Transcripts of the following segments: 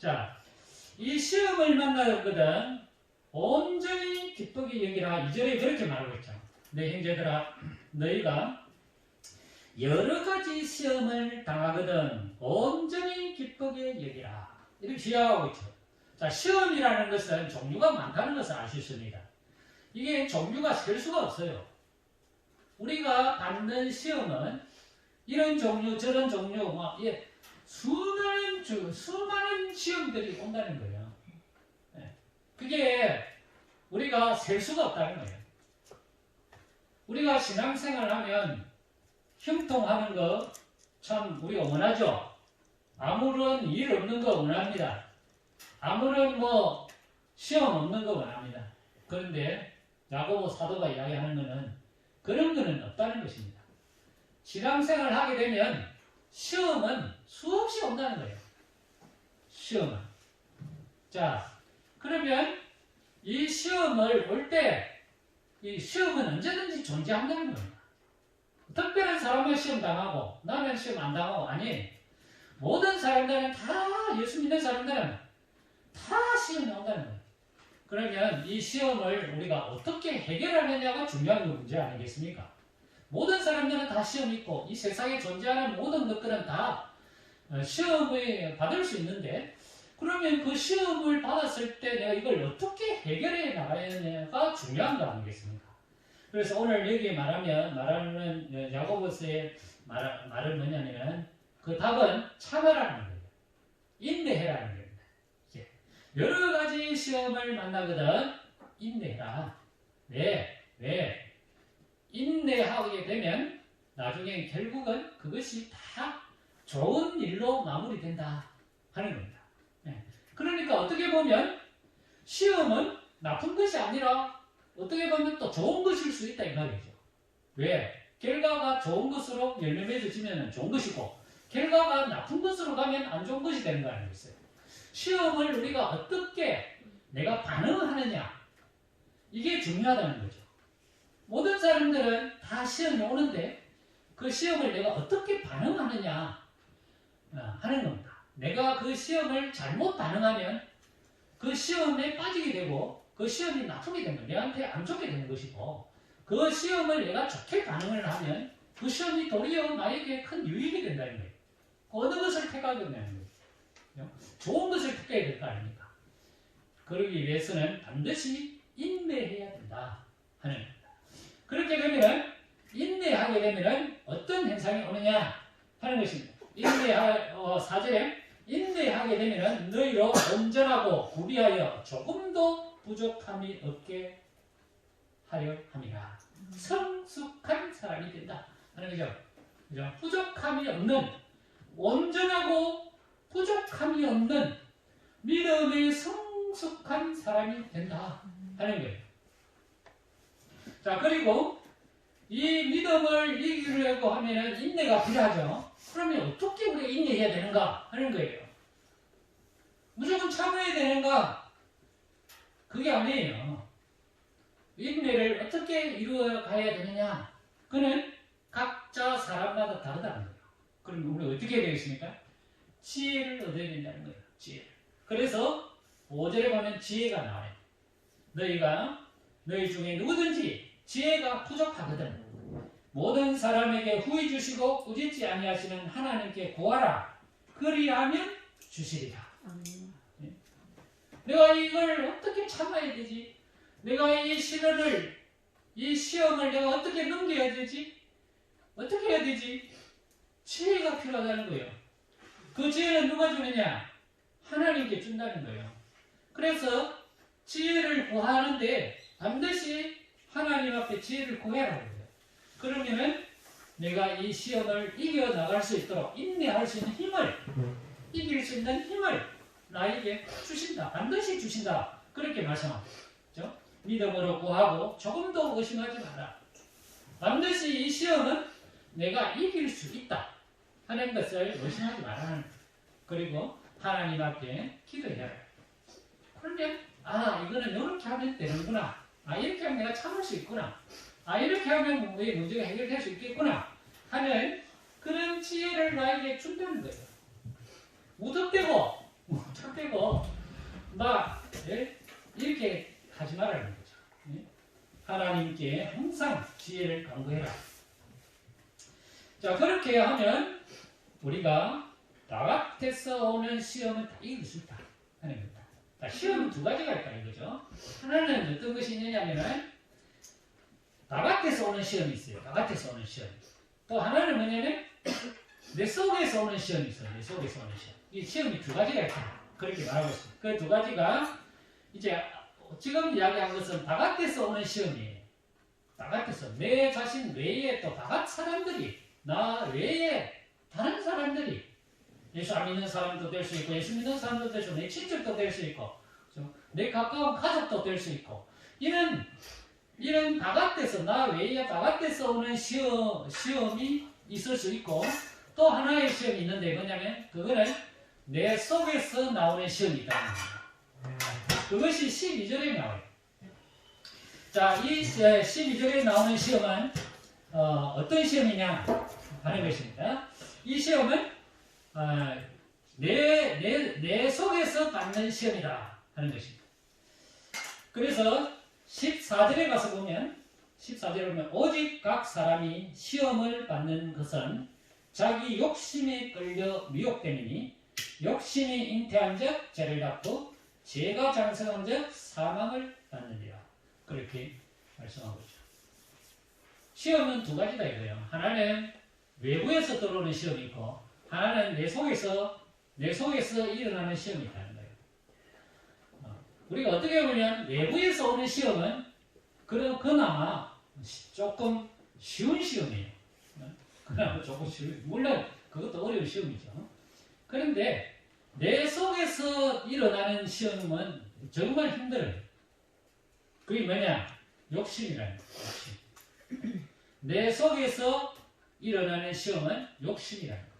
자, 이 시험을 만나거든 온전히 기쁘게 여기라 이절에 그렇게 말하고 있죠. 내 형제들아 너희가 여러 가지 시험을 당하거든 온전히 기쁘게 여기라 이렇게 시작하고 있죠. 자 시험이라는 것은 종류가 많다는 것을 아셨습니다. 이게 종류가 셀 수가 없어요. 우리가 받는 시험은 이런 종류 저런 종류 막 예, 수많은 주- 수많은 시험들이 온다는 거예요. 예. 그게 우리가 셀 수가 없다는 거예요. 우리가 신앙생활 하면 형통하는 거 참 우리가 원하죠. 아무런 일 없는 거 원합니다. 아무런 뭐 시험 없는 거 원합니다. 그런데 야고보 사도가 이야기하는 것은 그런 거는 없다는 것입니다. 신앙생활 하게 되면 시험은 수없이 온다는 거예요. 시험은. 자, 그러면 이 시험을 올 때, 이 시험은 언제든지 존재한다는 겁니다. 특별한 사람만 시험 당하고, 나는 시험 안 당하고, 아니, 모든 사람들은 다, 예수 믿는 사람들은 다 시험 나온다는 거예요. 그러면 이 시험을 우리가 어떻게 해결하느냐가 중요한 문제 아니겠습니까? 모든 사람들은 다 시험이 있고, 이 세상에 존재하는 모든 것들은 다 어, 시험을 받을 수 있는데, 그러면 그 시험을 받았을 때 내가 이걸 어떻게 해결해 나가야 하느냐가 중요한 거 아니겠습니까? 그래서 오늘 여기 말하면, 말하는 어, 야고보스의 말, 말은 뭐냐면, 그 답은 참으라는 거예요. 인내해라는 겁니다. 이제 여러 가지 시험을 만나거든, 인내해라. 왜? 왜? 인내하게 되면, 나중에 결국은 그것이 다 좋은 일로 마무리된다 하는 겁니다. 네. 그러니까 어떻게 보면 시험은 나쁜 것이 아니라 어떻게 보면 또 좋은 것일 수 있다 이 말이죠. 왜? 결과가 좋은 것으로 열매 맺어지면 좋은 것이고 결과가 나쁜 것으로 가면 안 좋은 것이 되는 거 아니겠어요? 시험을 우리가 어떻게 내가 반응하느냐 이게 중요하다는 거죠. 모든 사람들은 다 시험이 오는데 그 시험을 내가 어떻게 반응하느냐 어, 하는 겁니다. 내가 그 시험을 잘못 반응하면 그 시험에 빠지게 되고 그 시험이 나쁘게 되면 내한테 안 좋게 되는 것이고 그 시험을 내가 좋게 반응을 하면 그 시험이 도리어 나에게 큰 유익이 된다는 거예요. 어느 것을 택하겠냐는 거예요. 좋은 것을 택해야 될 거 아닙니까? 그러기 위해서는 반드시 인내해야 된다 하는 겁니다. 그렇게 되면 인내하게 되면 어떤 현상이 오느냐 하는 것입니다. 인내하, 어, 사절에 인내하게 되면 너희로 온전하고 구비하여 조금도 부족함이 없게 하려 함이라. 성숙한 사람이 된다 하는 거죠. 그죠? 부족함이 없는 온전하고 부족함이 없는 믿음의 성숙한 사람이 된다 하는 거예요. 자 그리고 이 믿음을 이기려고 하면 인내가 필요하죠. 그러면 어떻게 우리가 인내해야 되는가 하는 거예요. 무조건 참아야 되는가? 그게 아니에요. 인내를 어떻게 이루어 가야 되느냐? 그는 각자 사람마다 다르다는 거예요. 그럼 우리 어떻게 해야 되겠습니까? 지혜를 얻어야 된다는 거예요. 지혜. 그래서 5절에 보면 지혜가 나와요. 너희가 너희 중에 누구든지 지혜가 부족하거든. 모든 사람에게 후히 주시고 꾸짖지 아니하시는 하나님께 구하라. 그리하면 주시리라. 내가 이걸 어떻게 참아야 되지? 내가 이 시련을, 이 시험을 내가 어떻게 넘겨야 되지? 어떻게 해야 되지? 지혜가 필요하다는 거예요. 그 지혜는 누가 주느냐? 하나님께 준다는 거예요. 그래서 지혜를 구하는데 반드시 하나님 앞에 지혜를 거예요. 그러면은 내가 이 시험을 이겨 나갈 수 있도록 인내할 수 있는 힘을 이길 수 있는 힘을 나에게 주신다. 반드시 주신다. 그렇게 말씀하죠. 믿음으로 구하고 조금도 의심하지 마라. 반드시 이 시험은 내가 이길 수 있다. 하는 것을 의심하지 말라는 그리고 하나님 앞에 기도해라. 그런데 아 이거는 이렇게 하면 되는구나. 아 이렇게 하면 내가 참을 수 있구나. 아 이렇게 하면 우리 문제가 해결될 수 있겠구나 하는 그런 지혜를 나에게 준다는 거예요. 무턱대고 빼고 막 예? 이렇게 하지 말라는 거죠. 예? 하나님께 항상 지혜를 강구해라. 자 그렇게 하면 우리가 바깥에서 오는 시험은 다 이길 수 있다 하는 겁니다. 자, 시험은 두 가지가 있다 이거죠. 하나는 어떤 것이 있느냐면은 바깥에서 오는 시험이 있어요. 바깥에서 오는 시험. 또 하나는 뭐냐면 내 속에서 오는 시험이 있어요. 내 속에서 오는 시험. 이 시험이 두 가지가 있다. 그렇게 말하고 있습니다. 그 두 가지가 이제 지금 이야기한 것은 바깥에서 오는 시험이에요. 바깥에서 내 자신 외에 또 바깥 사람들이 나 외에 다른 사람들이 예수 안 믿는 사람도 될 수 있고 예수 믿는 사람도 될 수 있고 내 친척도 될 수 있고? 내 가까운 가족도 될 수 있고 이런 이런 바깥에서 나 외에 바깥에서 오는 시험 시험이 있을 수 있고 또 하나의 시험이 있는데 뭐냐면 그거는 내 속에서 나오는 시험이 있다는 겁니다. 그것이 12절에 나와요. 자, 이 12절에 나오는 시험은 어, 떤 시험이냐 하는 것입니다. 이 시험은 어, 내, 내, 내 속에서 받는 시험이다 하는 것입니다. 그래서 14절에 가서 보면 14절에 보면 오직 각 사람이 시험을 받는 것은 자기 욕심에 끌려 미혹되니 욕심이 잉태한 적 죄를 받고 죄가 장성한 적 사망을 받느니라 그렇게 말씀하고 있죠. 시험은 두 가지다 이거예요. 하나는 외부에서 들어오는 시험이 있고 하나는 내 속에서 내 속에서 일어나는 시험이 있다는 거예요. 어, 우리가 어떻게 보면 외부에서 오는 시험은 그나마 시- 조금 쉬운 시험이에요. 어? 그나마 조금 쉬운 물론 그것도 어려운 시험이죠. 그런데 내 속에서 일어나는 시험은 정말 힘들어요. 그게 뭐냐? 욕심이라는 거예요. 욕심. 내 속에서 일어나는 시험은 욕심이라는 거죠.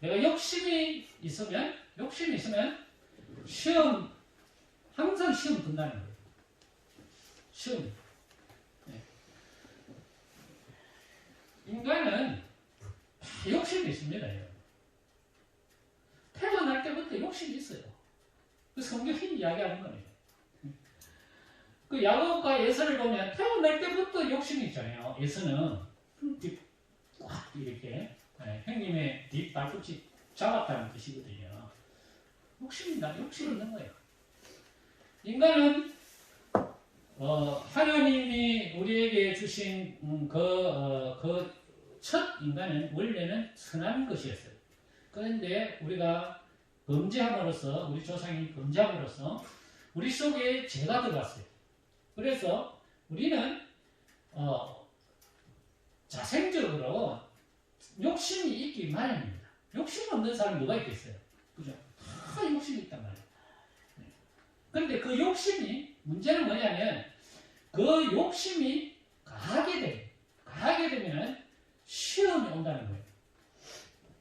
내가 욕심이 있으면, 욕심이 있으면 시험, 항상 시험 든다는 거예요. 시험. 네. 인간은 다 욕심이 있습니다. 태어날 때부터 욕심이 있어요. 그 성경이 이야기하는 거예요. 그 야곱과 예서를 보면 태어날 때부터 욕심이 있잖아요. 예서는 꽉 이렇게 네, 형님의 뒷 발꿈치 잡았다는 뜻이거든요. 욕심이 나 욕심이 있는 거예요. 인간은 어, 하나님이 우리에게 주신 음, 그첫 인간은 원래는 선한 것이었어요. 그런데 우리가 범죄함으로써 우리 조상이 범죄함으로써 우리 속에 죄가 들어갔어요. 그래서 우리는 어, 자생적으로 욕심이 있기 마련입니다. 욕심 없는 사람이 누가 있겠어요? 그죠? 다 욕심이 있단 말이에요. 네. 그런데 그 욕심이 문제는 뭐냐면 그 욕심이 가게 돼. 가게 되면 시험이 온다는 거예요.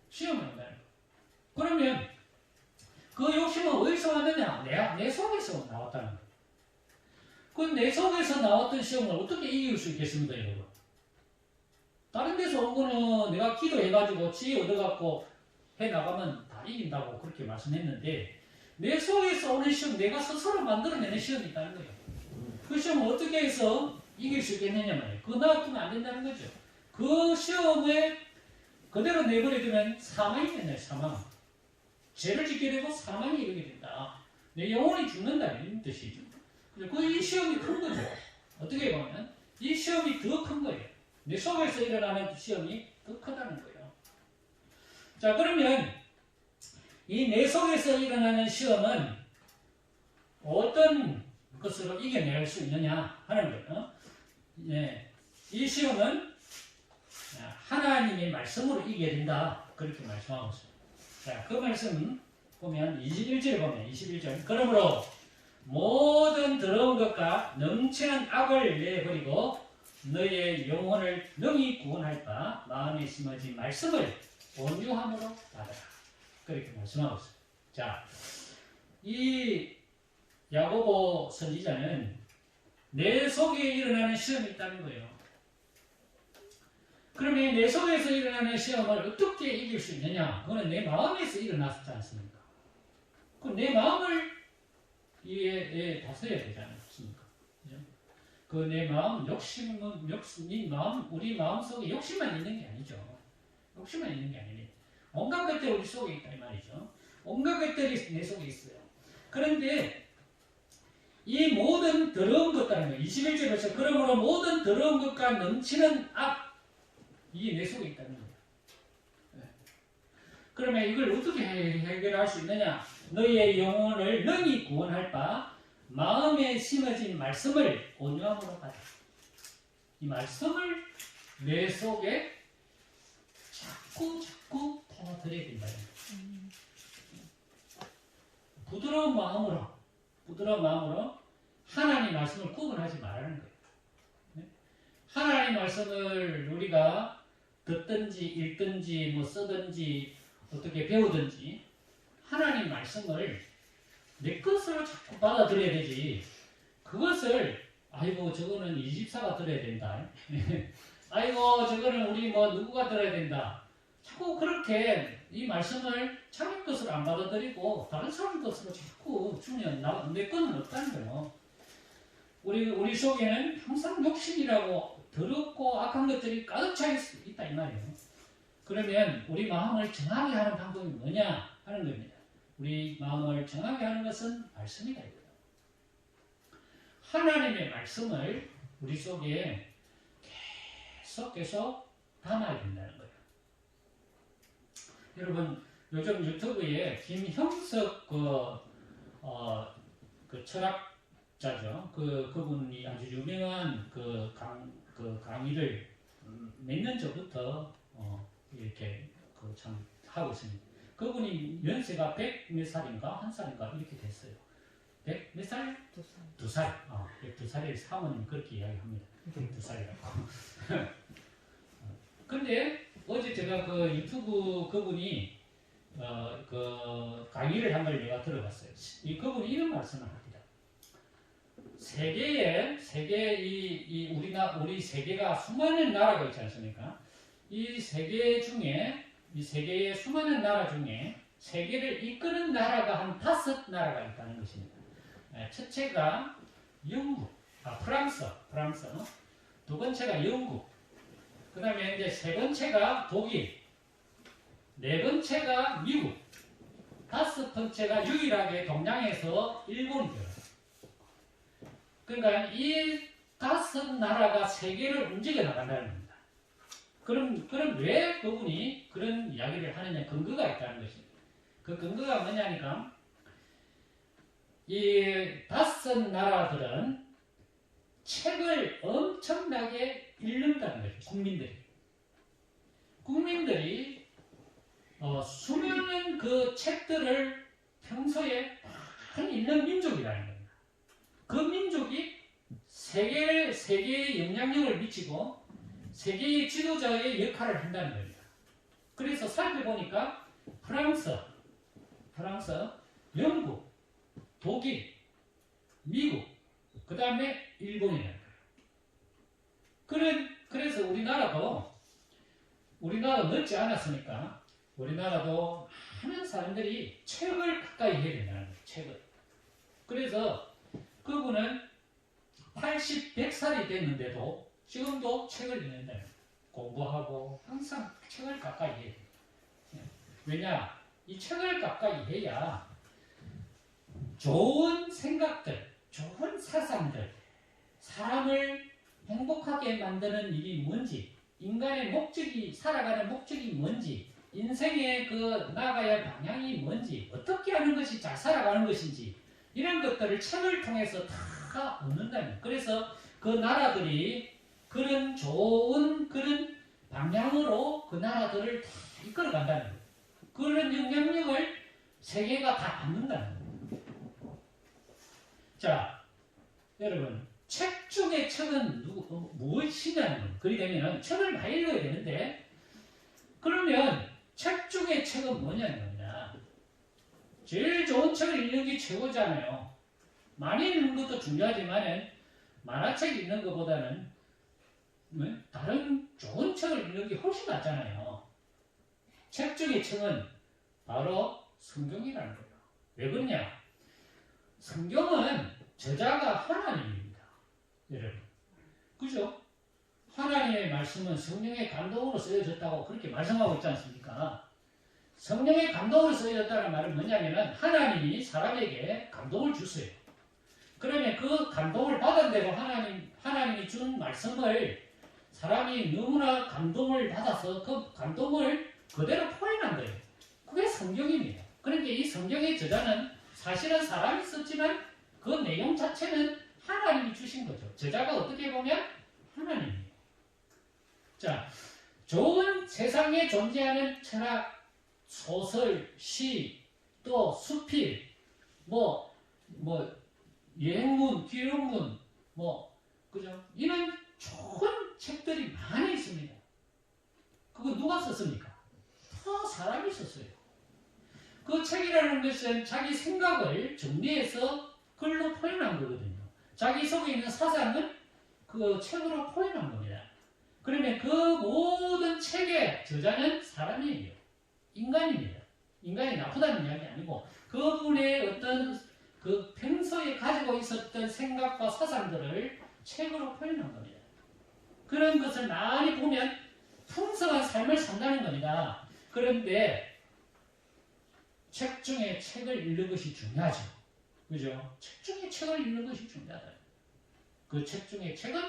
시험이 온다는 거예요. 그러면 그 욕심은 어디서 왔느냐? 내, 내 속에서 나왔다는 거예요. 그 내 속에서 나왔던 시험을 어떻게 이길 수 있겠습니까, 여러분? 다른 데서 온 거는 내가 기도해가지고 지혜 얻어갖고 해나가면 다 이긴다고 그렇게 말씀했는데 내 속에서 오는 시험, 내가 스스로 만들어내는 시험이 있다는 거예요. 그 시험을 어떻게 해서 이길 수 있겠느냐 말이에요. 그거 놔두면 안 된다는 거죠. 그 시험에 그대로 내버려두면 사망이 된다, 사망. 죄를 짓게 되고 사망이 이르게 된다. 내 영혼이 죽는다, 이런 뜻이죠. 그이 시험이 큰 거죠. 어떻게 보면 이 시험이 더 큰 거예요. 내 속에서 일어나는 시험이 더 크다는 거예요. 자, 그러면 이 내 속에서 일어나는 시험은 어떤 것으로 이겨낼 수 있느냐 하는 거예요. 예, 이 시험은 하나님의 말씀으로 이겨야 된다. 그렇게 말씀하고 있습니다. 자, 그 말씀 보면 21절에 보면 21절. 그러므로 모든 더러운 것과 넘치는 악을 내버리고 너의 영혼을 능히 구원할 바 마음에 심어진 말씀을 온유함으로 받아라. 그렇게 말씀하고 있습니다. 자, 이 야고보 선지자는 내 속에 일어나는 시험이 있다는 거예요. 그러면 내 속에서 일어나는 시험을 어떻게 이길 수 있느냐? 그거는 내 마음에서 일어났지 않습니까? 그내 마음을 이에 다스려야 되지 않습니까? 그 내 마음 욕심은 욕심 이 마음 우리 마음 속에 욕심만 있는 게 아니죠. 욕심만 있는 게 아니네. 온갖 것들이 우리 속에 있다 이 말이죠. 온갖 것들이 내 속에 있어요. 그런데 이 모든 더러운 것들은 21절 보시죠. 그러므로 모든 더러운 것과 넘치는 악 이게 내 속에 있다는 거예요. 네. 그러면 이걸 어떻게 해- 해결할 수 있느냐? 너희의 영혼을 능히 구원할 바 마음에 심어진 말씀을 온유함으로 받아. 이 말씀을 내 속에 자꾸 자꾸 퍼드려야 된다. 부드러운 마음으로 부드러운 마음으로 하나님 말씀을 구분하지 말라는 거예요. 네? 하나님 말씀을 우리가 듣든지 읽든지 뭐 쓰든지 어떻게 배우든지 하나님 말씀을 내 것으로 자꾸 받아들여야 되지. 그것을 아이고 저거는 이 집사가 들어야 된다. 아이고 저거는 우리 뭐 누구가 들어야 된다. 자꾸 그렇게 이 말씀을 자기 것으로 안 받아들이고 다른 사람 것으로 자꾸 주면 나, 내 거는 없다는 거예요. 우리 우리 속에는 항상 욕심이라고 더럽고 악한 것들이 가득 차 있- 있다 이 말이에요. 그러면 우리 마음을 정하게 하는 방법이 뭐냐 하는 겁니다. 우리 마음을 정하게 하는 것은 말씀이다. 하나님의 말씀을 우리 속에 계속 계속 담아야 된다는 거예요. 여러분 요즘 유튜브에 김형석 그, 어, 그 철학자죠. 그 그분이 아주 유명한 그, 강, 그 강의를 음, 몇년 전부터 어, 이렇게 그 참 하고 있습니다. 그분이 연세가 백몇 살인가 한 살인가 이렇게 됐어요. 백몇 살? 두 살. 두 살. 어, 두 살에 사모님 그렇게 이야기합니다. 두 살이라고. 근데 어제 제가 그 유튜브 그분이 어, 그 강의를 한 걸 내가 들어봤어요. 이 그분이 이런 말씀을 합니다. 세계에 세계 이, 이 우리나 우리 세계가 수많은 나라가 있지 않습니까? 이 세계 중에 이 세계의 수많은 나라 중에 세계를 이끄는 나라가 한 다섯 나라가 있다는 것입니다. 예, 첫째가 영국, 아 프랑스, 프랑스. 두 번째가 영국. 그 다음에 이제 세 번째가 독일. 네 번째가 미국. 다섯 번째가 유일하게 동양에서 일본이 돼요. 그러니까 이 다섯 나라가 세계를 움직여 나간다는 겁니다. 그럼, 그럼 왜 그분이 그런 이야기를 하느냐 근거가 있다는 것입니다. 그 근거가 뭐냐니까 이 다섯 나라들은 책을 엄청나게 읽는다는 거죠. 국민들이. 국민들이 어, 수많은 그 책들을 평소에 많이 읽는 민족이라는 겁니다. 그 민족이 세계, 세계에 영향력을 미치고 세계의 지도자의 역할을 한다는 겁니다. 그래서 살펴보니까 프랑스, 프랑스, 영국, 독일, 미국, 그 다음에 일본이라는 거예요. 그래, 그래서 우리나라도, 우리나라 늦지 않았으니까, 우리나라도 많은 사람들이 책을 가까이 해야 된다는 거예요, 책을. 그래서 그분은 80, 100살이 됐는데도 지금도 책을 읽는다. 공부하고 항상 책을 가까이 해야. 왜냐? 이 책을 가까이 해야 좋은 생각들, 좋은 사상들, 사람을 행복하게 만드는 일이 뭔지, 인간의 목적이, 살아가는 목적이 뭔지, 인생의 그 나가야 할 방향이 뭔지, 어떻게 하는 것이 잘 살아가는 것인지, 이런 것들을 책을 통해서 다 얻는다는. 그래서 그 나라들이 좋은 그런 방향으로 그 나라들을 다 이끌어 간다는 거예요. 그런 영향력을 세계가 다 받는다는 거예요. 자, 여러분, 책 중에 책은 누구, 어, 무엇이냐는 거예요. 그리 되면 책을 많이 읽어야 되는데, 그러면 책 중에 책은 뭐냐는 겁니다. 제일 좋은 책을 읽는 게 최고잖아요. 많이 읽는 것도 중요하지만은, 만화책 읽는 것보다는 네? 다른 좋은 책을 읽는 게 훨씬 낫잖아요. 책 중에 책은 바로 성경이라는 거예요. 왜 그러냐? 성경은 저자가 하나님입니다. 여러분. 그죠? 하나님의 말씀은 성령의 감동으로 쓰여졌다고 그렇게 말씀하고 있지 않습니까? 성령의 감동으로 쓰여졌다는 말은 뭐냐면은 하나님이 사람에게 감동을 주세요. 그러면 그 감동을 받은 대로 하나님, 하나님이 준 말씀을 사람이 너무나 감동을 받아서 그 감동을 그대로 표현한 거예요. 그게 성경입니다. 그러니까 이 성경의 저자는 사실은 사람이 썼지만 그 내용 자체는 하나님이 주신 거죠. 저자가 어떻게 보면 하나님이에요. 자, 좋은 세상에 존재하는 철학, 소설, 시, 또 수필, 뭐, 뭐, 여행문, 기록문, 뭐, 그죠? 이런 좋은 책들이 많이 있습니다. 그거 누가 썼습니까? 다 사람이 썼어요. 그 책이라는 것은 자기 생각을 정리해서 글로 표현한 거거든요. 자기 속에 있는 사상을 그 책으로 표현한 겁니다. 그러면 그 모든 책의 저자는 사람이에요. 인간입니다. 인간이 나쁘다는 이야기 아니고 그분의 어떤 그 평소에 가지고 있었던 생각과 사상들을 책으로 표현한 겁니다. 그런 것을 많이 보면 풍성한 삶을 산다는 겁니다. 그런데 책 중에 책을 읽는 것이 중요하죠. 그죠? 책 중에 책을 읽는 것이 중요하다. 그 책 중에 책은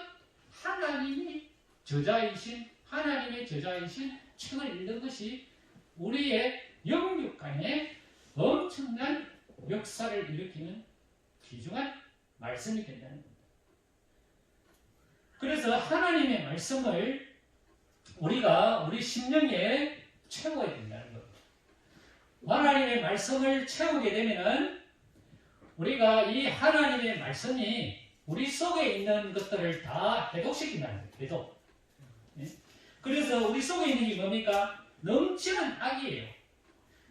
하나님이 저자이신 하나님의 저자이신 책을 읽는 것이 우리의 영육 간에 엄청난 역사를 일으키는 귀중한 말씀이 된다는 겁니다. 그래서 하나님의 말씀을 우리가 우리 심령에 채워야 된다는 겁니다. 하나님의 말씀을 채우게 되면은 우리가 이 하나님의 말씀이 우리 속에 있는 것들을 다 해독시킨다는 거예요. 해독. 예? 그래서 우리 속에 있는 게 뭡니까? 넘치는 악이에요.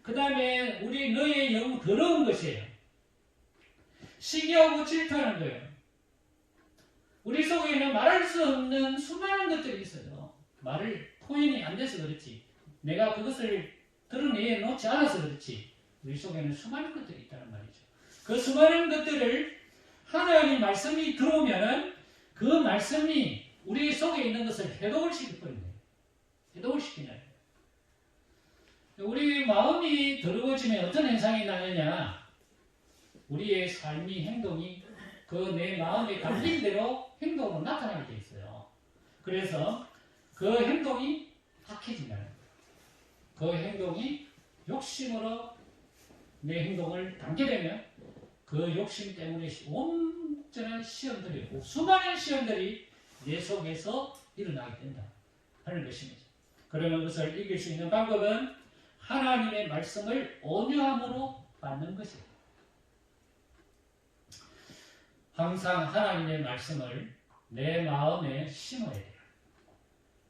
그 다음에 우리 너의 영 더러운 것이에요. 시기하고 질투하는 거예요. 우리 속에는 말할 수 없는 수많은 것들이 있어요. 말을 표현이 안 돼서 그렇지. 내가 그것을 드러내 놓지 않아서 그렇지. 우리 속에는 수많은 것들이 있다는 말이죠. 그 수많은 것들을 하나님 말씀이 들어오면은 그 말씀이 우리 속에 있는 것을 해독을 시켜버립니다. 해독을 시키냐. 우리 마음이 더러워지면 어떤 현상이 나느냐? 우리의 삶이 행동이 그 내 마음에 담긴 대로 행동으로 나타나게 돼 있어요. 그래서 그 행동이 악해진다는 거예요. 그 행동이 욕심으로 내 행동을 담게 되면 그 욕심 때문에 온전한 시험들이 수많은 시험들이 내 속에서 일어나게 된다 하는 것입니다. 그러면 그것을 이길 수 있는 방법은 하나님의 말씀을 온유함으로 받는 것이에요. 항상 하나님의 말씀을 내 마음에 심어야 돼요.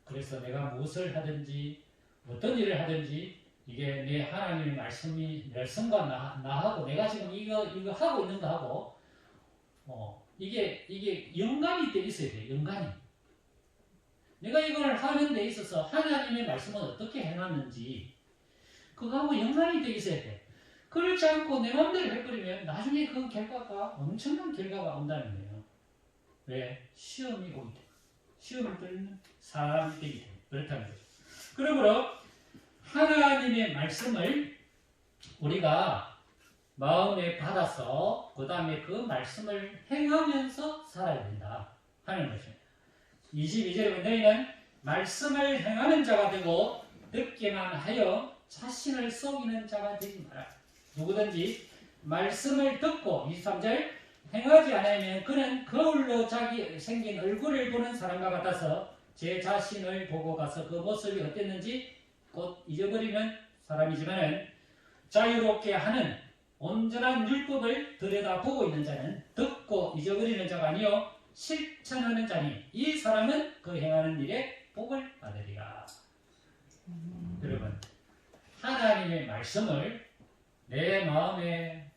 그래서 내가 무엇을 하든지 어떤 일을 하든지 이게 내 하나님의 말씀이 열성과 나, 나하고 내가 지금 이거 이거 하고 있는 거하고 어 이게 이게 연관이 돼 있어야 돼 연관이. 내가 이걸 하는 데 있어서 하나님의 말씀은 어떻게 해놨는지 그거하고 연관이 돼 있어야 돼. 그렇지 않고 내 마음대로 해버리면 나중에 그 결과가 엄청난 결과가 온다는 거예요. 왜? 시험이 오기 때문에. 시험을 들는 사람이 되기 때문에. 그렇다는 거죠. 그러므로 하나님의 말씀을 우리가 마음에 받아서 그 다음에 그 말씀을 행하면서 살아야 된다 하는 것입니다. 22절에 보면 너희는 말씀을 행하는 자가 되고 듣기만 하여 자신을 속이는 자가 되지 마라. 누구든지 말씀을 듣고 23절 행하지 않으면 그는 거울로 자기 생긴 얼굴을 보는 사람과 같아서 제 자신을 보고 가서 그 모습이 어땠는지 곧 잊어버리는 사람이지만은 자유롭게 하는 온전한 율법을 들여다보고 있는 자는 듣고 잊어버리는 자가 아니요 실천하는 자니 이 사람은 그 행하는 일에 복을 받으리라. 여러분 하나님의 말씀을 내 마음에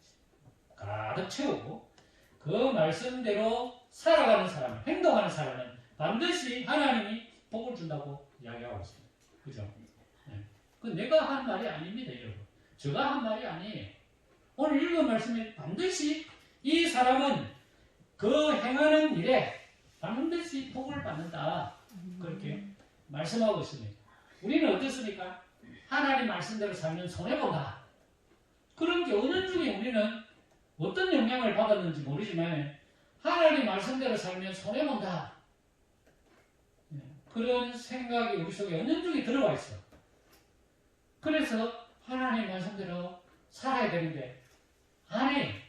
가득 채우고 그 말씀대로 살아가는 사람, 행동하는 사람은 반드시 하나님이 복을 준다고 이야기하고 있습니다. 그죠? 네. 그 내가 한 말이 아닙니다, 여러분. 제가 한 말이 아니에요. 오늘 읽은 말씀에 반드시 이 사람은 그 행하는 일에 반드시 복을 받는다. 그렇게 말씀하고 있습니다. 우리는 어떻습니까? 하나님 말씀대로 살면 손해본다. 어느 중에 우리는 어떤 영향을 받았는지 모르지만 하나님 말씀대로 살면 손해본다. 예, 그런 생각이 우리 속에 어느 중에 들어와 있어. 그래서 하나님 말씀대로 살아야 되는데 안 해.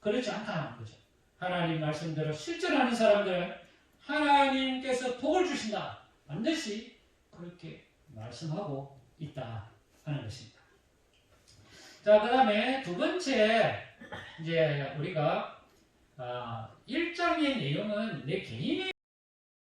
그렇지 않다는 거죠. 하나님 말씀대로 실천하는 사람들은 하나님께서 복을 주신다. 반드시 그렇게 말씀하고 있다 하는 것입니다. 자, 그 다음에 두 번째, 이제 우리가, 아, 1장의 내용은 내 개인의